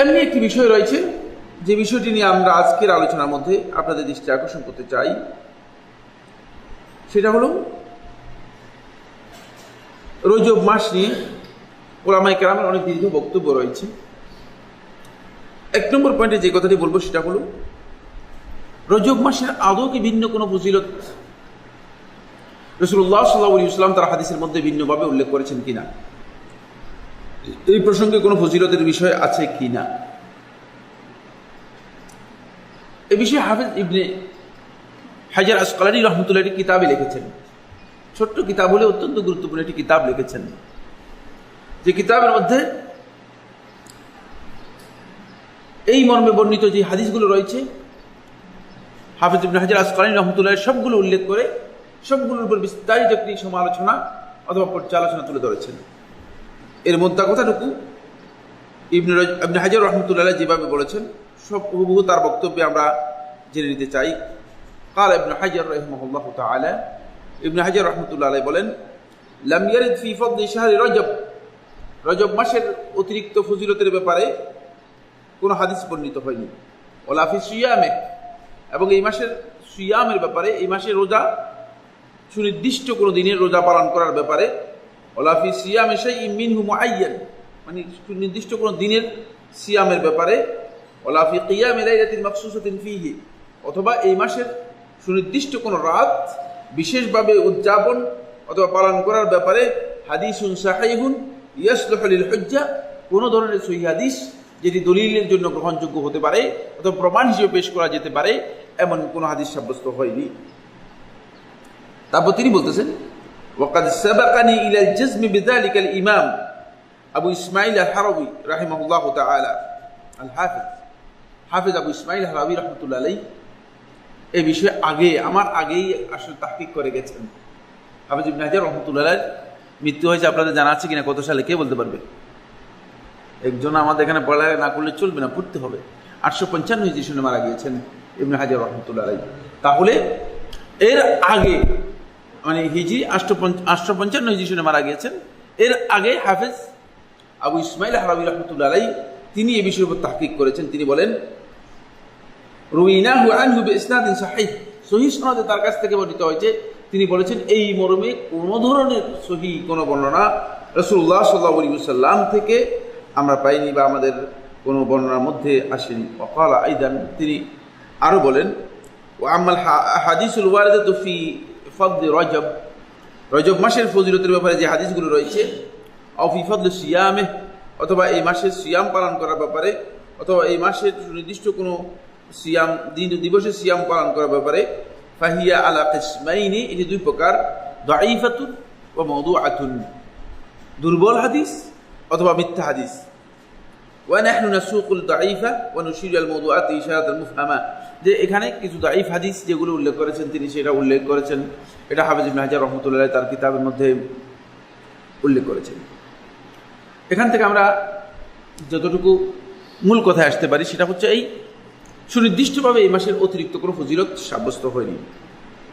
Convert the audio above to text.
এমনি একটি বিষয় রয়েছে, যে বিষয়টি নিয়ে আমরা আজকের আলোচনার মধ্যে আপনাদের দৃষ্টি আকর্ষণ করতে চাই। সেটা হলো, রজব মাস নিয়ে ওলামাই কেরামের অনেক দীর্ঘ বক্তব্য রয়েছে। এক নম্বর পয়েন্টে যে কথাটি বলব সেটা হলো, রজব মাসের আদৌ কি ভিন্ন কোনো ফজিলত রসুল্লাহ সাল্লাহ ইসলাম তার হাদিসের মধ্যে ভিন্নভাবে উল্লেখ করেছেন কিনা? এই প্রসঙ্গে কোনো ফজিলতের বিষয় আছে কিনা এ বিষয়ে হাফেজ ইবনে হাজার আসকালানি রহমতুল্লাহ একটি কিতাবে লিখেছেন। ছোট্ট কিতাব হলে অত্যন্ত গুরুত্বপূর্ণ একটি কিতাব লিখেছেন। যে কিতাবের মধ্যে এই মর্মে বর্ণিত যে হাদিসগুলো রয়েছে, হাফিজ ইবনে হাজার আসকালানি রহমতুল্লাহ সবগুলো উল্লেখ করে, সবগুলোর উপর বিস্তারিত একটি সমালোচনা অথবা পর্যালোচনা তুলে ধরেছেন। এর মধ্যে কথাটুকু ইবনে রজ- ইবনে হাজার রহমতুল্লাহ যেভাবে বলেছেন সব হুবহু তার বক্তব্যে আমরা জেনে নিতে চাই قال ابن حجر رحمه الله تعالى ابن حجر রহমতুল্লাহ আলাই বলেন لم يرد في فضل شهر رجب রজব মাসের অতিরিক্ত ফজিলতের ব্যাপারে কোনো হাদিস বর্ণিত হয়নি ওলাফি সিয়ামে এবং এই মাসের সিয়ামের ব্যাপারে এই মাসের রোজা সুনির্দিষ্ট কোনো দিনের রোজা পালন করার ব্যাপারে ওলাফি সিয়ামে সেই মিনহু মুআইয়ান। মানে সুনির্দিষ্ট কোনো দিনের সিয়ামের ব্যাপারে ওলাফি কিয়ামে লাইলাতিন মাকসুসাতিন ফিহি। অথবা এই মাসের সুনির্দিষ্ট কোনো রাত বিশেষভাবে উদযাপন অথবা পালন করার ব্যাপারে হাদিসুন সাহাইহুন ইয়াসলুহু লিল হুজ্জা, কোনো ধরনের সহি হাদিস যেটি দলিলের জন্য গ্রহণযোগ্য হতে পারে অথবা প্রমাণ হিসেবে পেশ করা যেতে পারে, এমন কোনো হাদিস সাব্যস্ত হয়নি। তারপর তিনি বলতেছেন ওয়াকাদ সাবাকানি ইলাল জিজমি বিযালিকা আল ইমাম আবু ইসমাইল আল হারাবি রাহিমাহুল্লাহ তাআলা আল হাফিজ হাফিজ আবু ইসমাইল হারাবি রহমতুল্লা আলাই এই বিষয়ে আগে, আমার আগেই আসলে তাহকিক করে গেছেন। হাফিজ ইবনে হাজার রহমতুল্লাহ মৃত্যু হয়েছে আপনাদের জানা আছে কিনা, কত সালে, কে বলতে পারবে? একজন আমাদের এখানে পড়ালেখা না করলে চলবে না, পড়তে হবে। আটশো পঞ্চান্ন হিজি শুনে মারা গিয়েছেন ইবনে হাজার রহমতুল্লাহ তাহলে এর আগে মানে হিজি আটশো আটশো পঞ্চান্ন হিজি শুনে মারা গিয়েছেন। এর আগে হাফেজ আবু ইসমাইল হারাবি রহমতুল্লাহ আলাই তিনি এ বিষয়ের উপর তাহকিক করেছেন। তিনি বলেন, রুইনাহু আনহু বিইসনাদিন সহিহ। সহিহ সনদে তার কাছ থেকে বর্ণিত হয়েছে, তিনি বলেছেন, এই মর্মে কোনো ধরনের সহি কোনো বর্ণনা রাসূলুল্লাহ সাল্লাল্লাহু আলাইহি ওয়াসাল্লাম থেকে আমরা পাইনি বা আমাদের কোনো বর্ণনার মধ্যে আসেনি। ওয়াকালা আইদান, তিনি আরও বলেন ও আমাল হাদিসুল ওয়ারিদাতু ফি ফদলি রজব রজব মাসের ফজিলতের ব্যাপারে যে হাদিসগুলো রয়েছে অফ ইফদল সিয়ামে, অথবা এই মাসের সিয়াম পালন করার ব্যাপারে, অথবা এই মাসের নির্দিষ্ট কোনো সিয়াম, দিন দিবসে সিয়াম পালন করার ব্যাপারে, ফাহিয়া আলা কিসমাইনি, এটি দুই প্রকার দাইফাতুন ও মধু আতুন দুর্বল হাদিস অথবা মিথ্যা হাদিস। ওয়ানাহনু নাসুকুল দাঈফা ওয়া নুশিরুল মাওদুআত ইশারাতাল মুফহামা। যে এখানে কিছু দাইফ হাদিস যেগুলো উল্লেখ করেছেন, তিনি সেটা উল্লেখ করেছেন। এটা হাফিজ ইবনে হাজার রহমতুল্লাহ তার কিতাবের মধ্যে উল্লেখ করেছেন। এখান থেকে আমরা যতটুকু মূল কথায় আসতে পারি, সেটা হচ্ছে এই, সুনির্দিষ্টভাবে এই মাসের অতিরিক্ত কোনো ফজিলত সাব্যস্ত হয়নি।